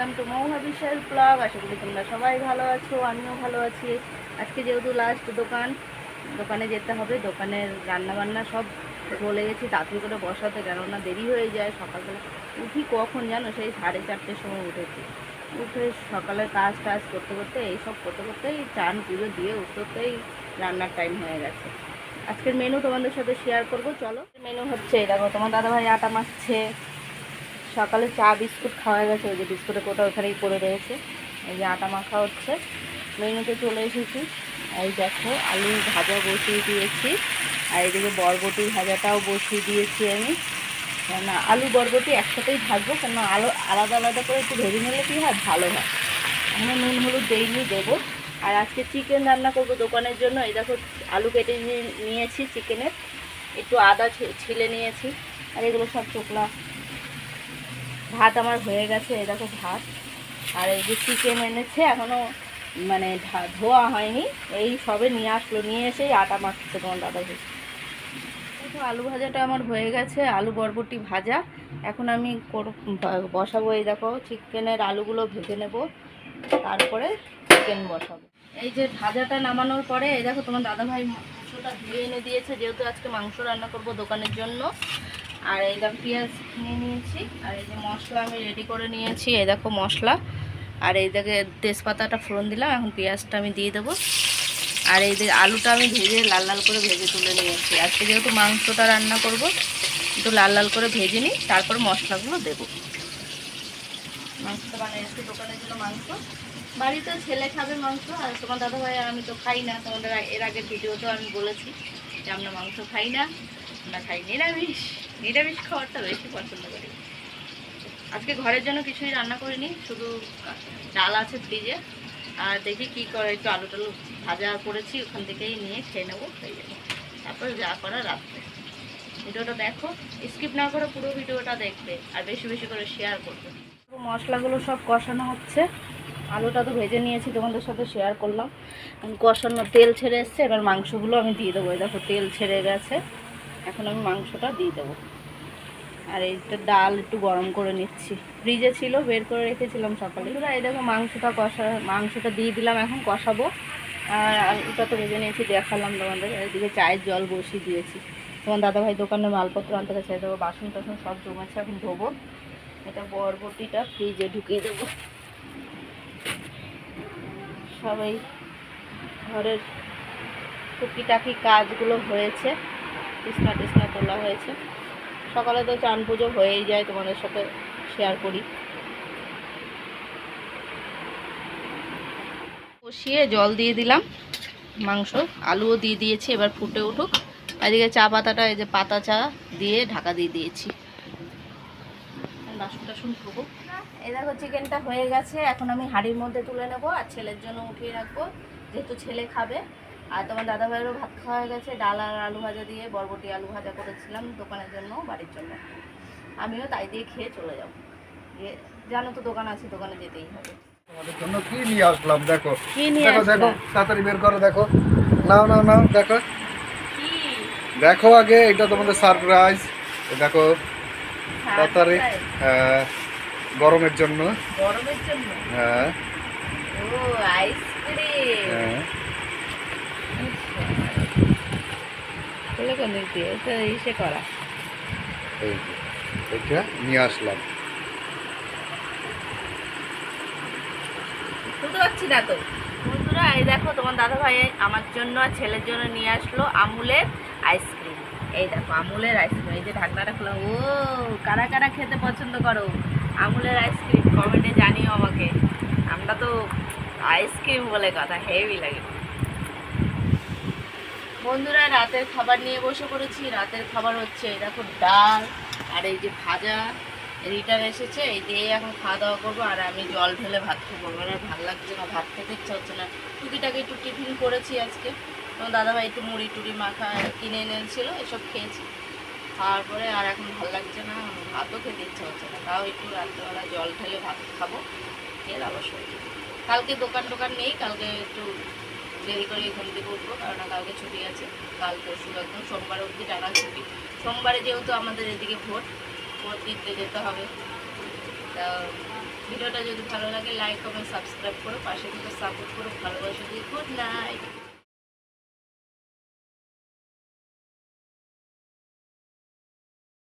Welcome to Mahua বিশ্বাস blog, আশা করি তোমরা সবাই ভালো আছো, আমিও ভালো আছি। আজকে যেহেতু লাস্ট দোকান, দোকানে যেতে হবে, দোকানের রান্না বান্না সব চলে গেছি তাড়াতাড়ি করে বসাতে কেননা দেরি হয়ে যায়, সকালবেলা উঠি কখন জানো? সেই সাড়ে চারটের সময় উঠেছি। উঠে সকালের কাজ টাজ করতে করতে এইসব করতে করতেই চান পুজো দিয়ে উঠতেই রান্নার টাইম হয়ে গেছে। আজকের মেনু তোমাদের সাথে শেয়ার করব, চলো। মেনু হচ্ছে দেখো, তোমার দাদাভাই আটা মাখছে। সকালে চা, বিস্কুট খাওয়া গেছে, ওই যে বিস্কুটের কোটা ওখানেই পড়ে রয়েছে। এই যে আটা মাখা হচ্ছে। মেনুতে চলে এসেছি। এই দেখো, আলু ভাজা বসিয়ে দিয়েছি। আর এদিকে বরবটি ভাজাটাও বসিয়ে দিয়েছি আমি। না আলু, বরবটি একসাথেই ভাজবো কেন আলু, আলাদা আলাদা করে একটু ভেজে নিলে কী হয়? ভালো হয়। আমি নুন, হলুদ দেইনি, দেবো। আর আজকে চিকেন রান্না করব দোকানের জন্য। এই দেখো, আলু কেটে নিয়ে- নিয়েছি চিকেনের। একটু আদা ছিলে নিয়েছি। আর এগুলো সব চোখলা ভাত আমার হয়ে গেছে, এই দেখো ভাত। আর এই যে চিকেন এনেছে এখনও মানে ধোয়া হয়নি। এই সবে নিয়ে আসলো, নিয়ে এসেই আটা মাখছে তোমার দাদা ভাই আলু ভাজাটা আমার হয়ে গেছে, আলু বরবটি ভাজা। এখন আমি বসাবো এই দেখো, চিকেনের আলুগুলো ভেজে নেব, তারপরে চিকেন বসাবো। এই যে ভাজাটা নামানোর পরে, এই দেখো তোমার দাদাভাই মাংসটা ধুয়ে এনে দিয়েছে, যেহেতু আজকে মাংস রান্না করব দোকানের জন্য। আর এই দেখো পেঁয়াজ নিয়ে নিয়েছি, আর এই যে মশলা আমি রেডি করে নিয়েছি, এই দেখো মশলা। আর এই দেখে তেজপাতাটা ফোড়ন দিলাম, এখন পেঁয়াজটা আমি দিয়ে দেবো। আর এই যে আলুটা আমি ভেজে লাল লাল করে ভেজে তুলে নিয়েছি। আজকে যেহেতু মাংসটা রান্না করব, একটু লাল লাল করে ভেজে নিই, তারপর মশলাগুলো দেবো। মাংসটা বানিয়েছি দোকানের জন্য মাংস। বাড়িতে ছেলে খাবে মাংস, আর তোমার দাদা ভাই আমি তো খাই না তোমাদের এর আগের ভিডিওতেও আমি বলেছি যে আমরা মাংস খাই না। আমরা খাই নিরামিষ নিরামিষ খাবারটা বেশি পছন্দ করি। আজকে ঘরের জন্য কিছুই রান্না করিনি, শুধু ডাল আছে ফ্রিজে। আর দেখি কি করে, একটু আলু টালু ভাজা করেছি, ওখান থেকেই নিয়ে খেয়ে নেব, হয়ে যাবে তারপর যা করা রাত্রে। ভিডিওটা দেখো, স্কিপ না করে পুরো ভিডিওটা দেখবে, আর বেশি বেশি করে শেয়ার করবে। মশলাগুলো সব কষানো হচ্ছে। আলুটা তো ভেজে নিয়েছি, তোমাদের সাথে শেয়ার করলাম। কষানো তেল ছেড়ে এসছে, এবার মাংসগুলো আমি দিয়ে দেবো। দেখো, তেল ছেড়ে গেছে। এখন আমি মাংসটা দিয়ে দেবো। আর এইটা ডাল একটু গরম করে নিচ্ছি। ফ্রিজে ছিল, বের করে রেখেছিলাম সকালে। এই দেখো মাংসটা কষা, মাংসটা দিয়ে দিলাম, এখন কষাবো। আর আলুটা তো ভেজে নিয়েছি, দেখালাম তোমাদের। এদিকে চায়ের জল বসিয়ে দিয়েছি। তোমার দাদাভাই দোকানে মালপত্র আনতে গেছে দেবো বাসন টাসন সব জমেছে, এখন ধোবো। এটা বরবটিটা ফ্রিজে ঢুকিয়ে দেবো। সবাই ঘরের টুকিটাকি কাজগুলো হয়েছে। কৃষ্ণা টিসনা তোলা হয়েছে। সকালে তো চান পুজো হয়েই যায়, তোমাদের সাথে শেয়ার করি। কষিয়ে জল দিয়ে দিলাম, মাংস, আলুও দিয়ে দিয়েছি, এবার ফুটে উঠুক। এদিকে চা পাতাটা, এই যে পাতা চা দিয়ে ঢাকা দিয়ে দিয়েছি। বাসন টাসন দেখো চিকেনটা হয়ে গেছে। এখন আমি হাঁড়ির মধ্যে তুলে নেব আর ছেলের জন্য উঠিয়ে রাখব, যেহেতু ছেলে খাবে। আর তোমার দাদা ভাইয়েরও ভাত খাওয়া হয়ে গেছে ডাল আর আলু ভাজা দিয়ে বরবটি আলু ভাজা করেছিলাম দোকানের জন্য বাড়ির জন্য। আমিও তাই দিয়ে খেয়ে চলে যাব। জানো তো দোকান আছে দোকানে যেতেই হবে। তোমাদের জন্য কি নিয়ে আসলাম দেখো। দেখো দেখো তাড়াতাড়ি বের করো দেখো। নাও নাও নাও দেখো। দেখো আগে এটা তোমাদের সারপ্রাইজ। দেখো তাড়াতাড়ি হ্যাঁ, গরমের জন্য। গরমের জন্য? হ্যাঁ। ও আইসক্রিম হ্যাঁ। ছেলে কোন দিক দিয়ে এটা ইসে করা। এই যে, এটা নিয়ে আসলাম। বুঝতে পারছি না তো? বন্ধুরা এই দেখো তোমার দাদা ভাই আমার জন্য আর ছেলের জন্য নিয়ে আসলো আমুলের আইসক্রিম। এই দেখো আমুলের আইসক্রিম। এই যে ঢাকনাটা খোলা ও কারা কারা খেতে পছন্দ করো? আমুলের আইসক্রিম কমেন্টে জানিও আমাকে। আমরা তো আইসক্রিম বলে কথা হেভি লাগে। বন্ধুরা, রাতের খাবার নিয়ে বসে পড়েছি। রাতের খাবার হচ্ছে দেখো, ডাল আর এই যে ভাজা। রিটার এসেছে, এই দিয়ে এখন খাওয়া দাওয়া করব। আর আমি জল ঢেলে ভাত খেয়ে পড়ব আর ভালো লাগছে না, ভাত খেতে ইচ্ছা হচ্ছে না। টুকিটাকে একটু টিফিন করেছি আজকে। তোমার দাদাভাই একটু মুড়ি টুড়ি মাখা কিনে এনেছিল, এসব খেয়েছি। খাওয়ার পরে আর এখন ভালো লাগছে না, ভাতও খেতে ইচ্ছা হচ্ছে না। তাও একটু রাত্রেবেলা জল ঢেলে ভাত খাব। খেয়ে আবার যাব। কালকে দোকান টোকান নেই, কালকে একটু দেরি করে এখান থেকে উঠবো কারণ কালকে ছুটি আছে। কাল পরশু একদম সোমবার অবধি টানা ছুটি। সোমবারে যেহেতু আমাদের এদিকে ভোট ভোট দিতে যেতে হবে। তা ভিডিওটা যদি ভালো লাগে লাইক কমেন্ট সাবস্ক্রাইব করো, পাশে থেকে সাপোর্ট করো, ভালোবাসা দিয়ে গুড নাইট